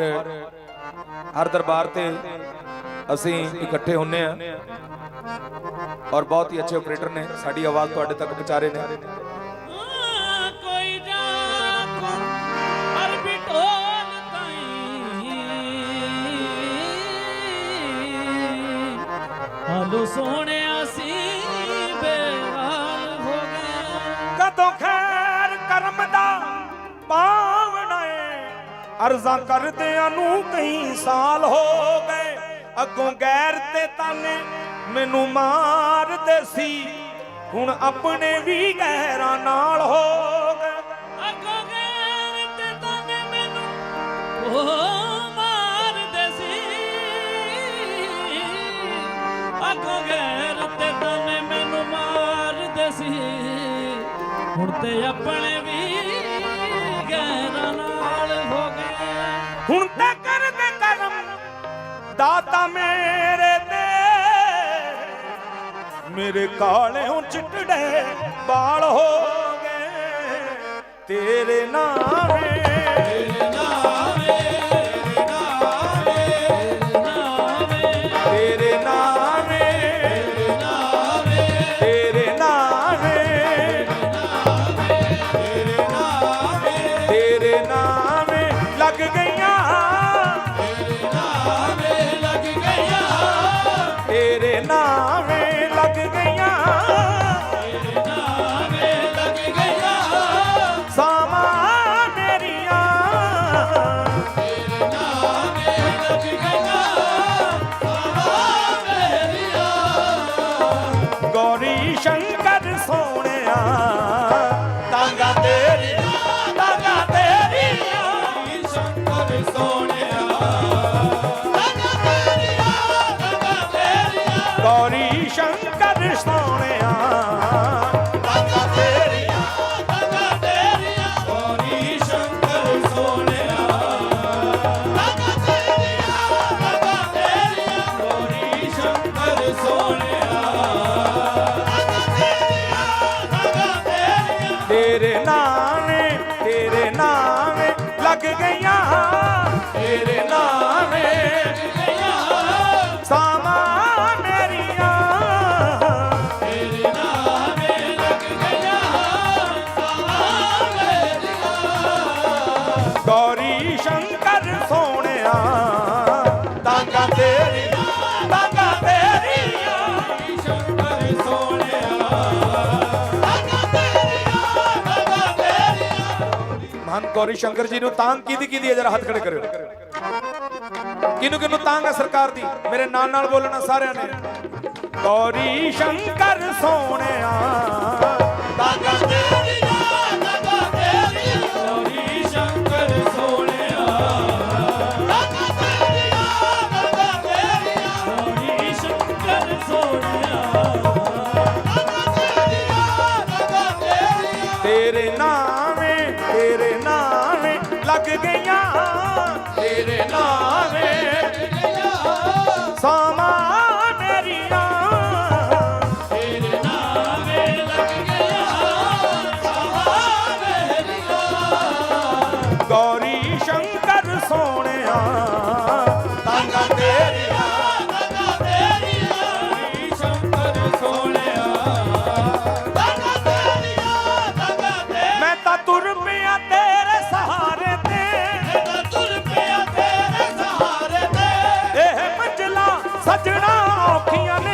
ਹਰ ਦਰਬਾਰ ਤੇ ਅਸੀਂ ਇਕੱਠੇ ਹੁੰਨੇ ਆ ਔਰ ਬਹੁਤ ਹੀ ਅੱਛੇ ਆਪਰੇਟਰ ਨੇ ਸਾਡੀ ਆਵਾਜ਼ ਤੁਹਾਡੇ ਤੱਕ ਪਹੁੰਚਾ ਰਹੇ ਨੇ। ਕੋਈ ਜਾ ਹਰ ਬਿਟੋਲ ਤਾਈ ਹਾਲੋ ਸੋਹਣਿਆ ਸੀ ਬੇਹਾਲ ਹੋ ਗਏ। ਕਦੋਂ ਖੈਰ ਕਰਮ ਦਾ ਅਰਜ਼ਾਂ ਕਰਦਿਆਂ ਨੂੰ ਕਈ ਸਾਲ ਹੋ ਗਏ। ਅੱਗੋਂ ਗੈਰ ਤੇ ਤਾਨੇ ਮੈਨੂੰ ਮਾਰਦੇ ਸੀ। ਹੁਣ ਆਪਣੇ ਵੀ ਗੈਰਾਂ ਨਾਲ ਹੋ ਗਏ। ਅੱਗੋਂ ਗੈਰ ਤੇ ਤਾਨੇ ਮੈਨੂੰ ਉਹ ਮਾਰਦੇ ਸੀ। ਅੱਗੋਂ ਗੈਰ ਤੇ ਤਾਨੇ ਮੈਨੂੰ ਮਾਰਦੇ ਸੀ। ਹੁਣ ਤੇ ਆਪਣੇ ਦਾਤਾ ਮੇਰੇ ਤੇ। ਮੇਰੇ ਕਾਲਿਓਂ ਚਿੱਟੜੇ ਬਾਲ ਹੋ ਗਏ। ਤੇਰੇ ਨਾਮ ਤੇਰੇ ਗੌਰੀ ਸ਼ੰਕਰ ਜੀ ਨੂੰ ਤਾਂਗ ਕਿਹਦੀ ਕਿਹਦੀ ਹੈ? ਜਰਾ ਹੱਥ ਖੜੇ ਕਰਿਓ। ਕਿਹਨੂੰ ਕਿਹਨੂੰ ਤਾਂਗ ਹੈ ਸਰਕਾਰ ਦੀ? ਮੇਰੇ ਨਾਲ ਨਾਲ ਬੋਲਣਾ ਸਾਰਿਆਂ ਨੇ। ਗੌਰੀ ਸ਼ੰਕਰ ਸੋਹਣਿਆ ਸਜਣਾ ਔਖੀਆਂ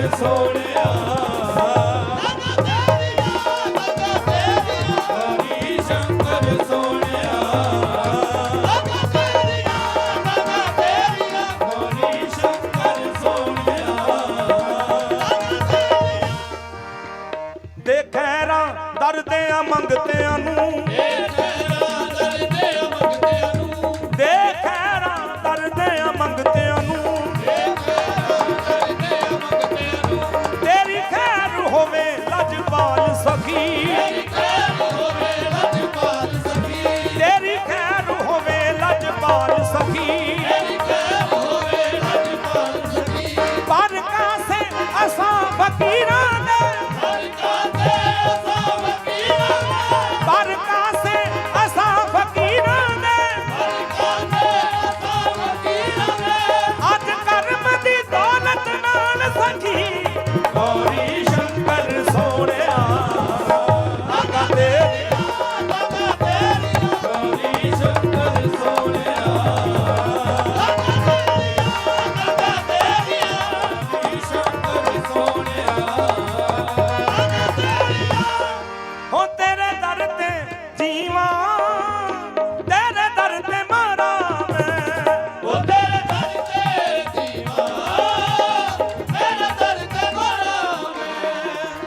ਨੇ ਇਹ ਮੰਜ਼ਲਾਂ ਸਜਣਾ ਔਖੀਆਂ ਨੇ ਇਹ ਮੰਜ਼ਲਾਂ ਸਜਣਾ ਔਖੀਆਂ ਨੇ ਇਹ ਮੰਜ਼ਲਾਂ ਸਜਣਾ ਔਖੀਆਂ ਨੇ ਮੇਰਾ ਖਿਆਲ ਰੱਖੀ ਹਰ ਮੰਜ਼ਿਲ ਤੇ ਮੇਰਾ ਖਿਆਲ ਰੱਖੀ ਹਰ ਮੰਜ਼ਿਲ ਤੇ ਮੇਰਾ ਖਿਆਲ ਰੱਖੀ ਹਰ ਮੰਜ਼ਿਲ ਤੇ ਜਦੋਂ ਡੋਲੇ ਸਾਹਮਣੇ ਤੂੰ ਹੋਵੇ ਗੌਰੀ ਸ਼ੰਕਰ ਸੋਹਣਿਆ। ਗੌਰੀ ਸ਼ੰਕਰ ਸੋਹਣਿਆ। ਗੌਰੀ ਸ਼ੰਕਰ ਸੋਹਣਿਆ ਦੇ ਖੈਰਾਂ ਦਰਦਿਆਂ ਮੰਗਤਿਆਂ ਨੂੰ ਦੇ ਖੈਰਾਂ ਦਰਦਿਆਂ ਮੰਗਤਿਆਂ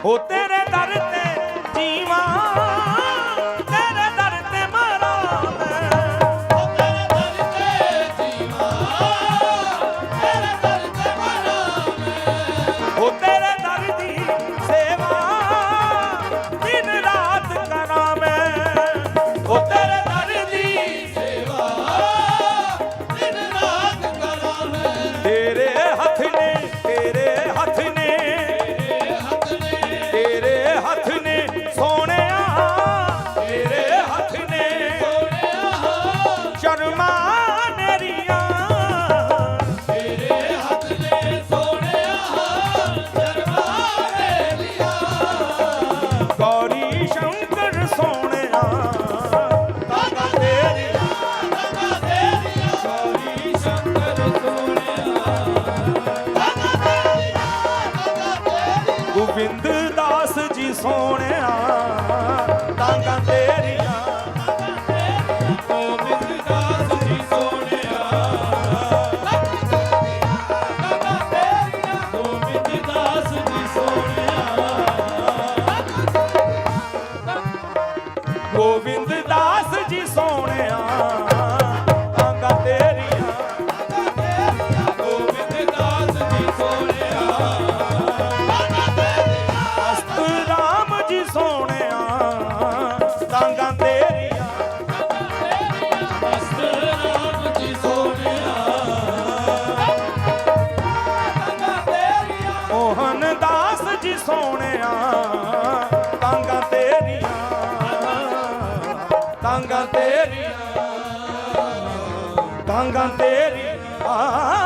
ਹੋ ਸੋਹਣਿਆ ਤਾਂਗਾ ਤੇਰੀਆਂ ਤਾਂਗਾ ਤੇਰੀਆਂ ਤਾਂਗਾ ਤੇਰੀਆਂ।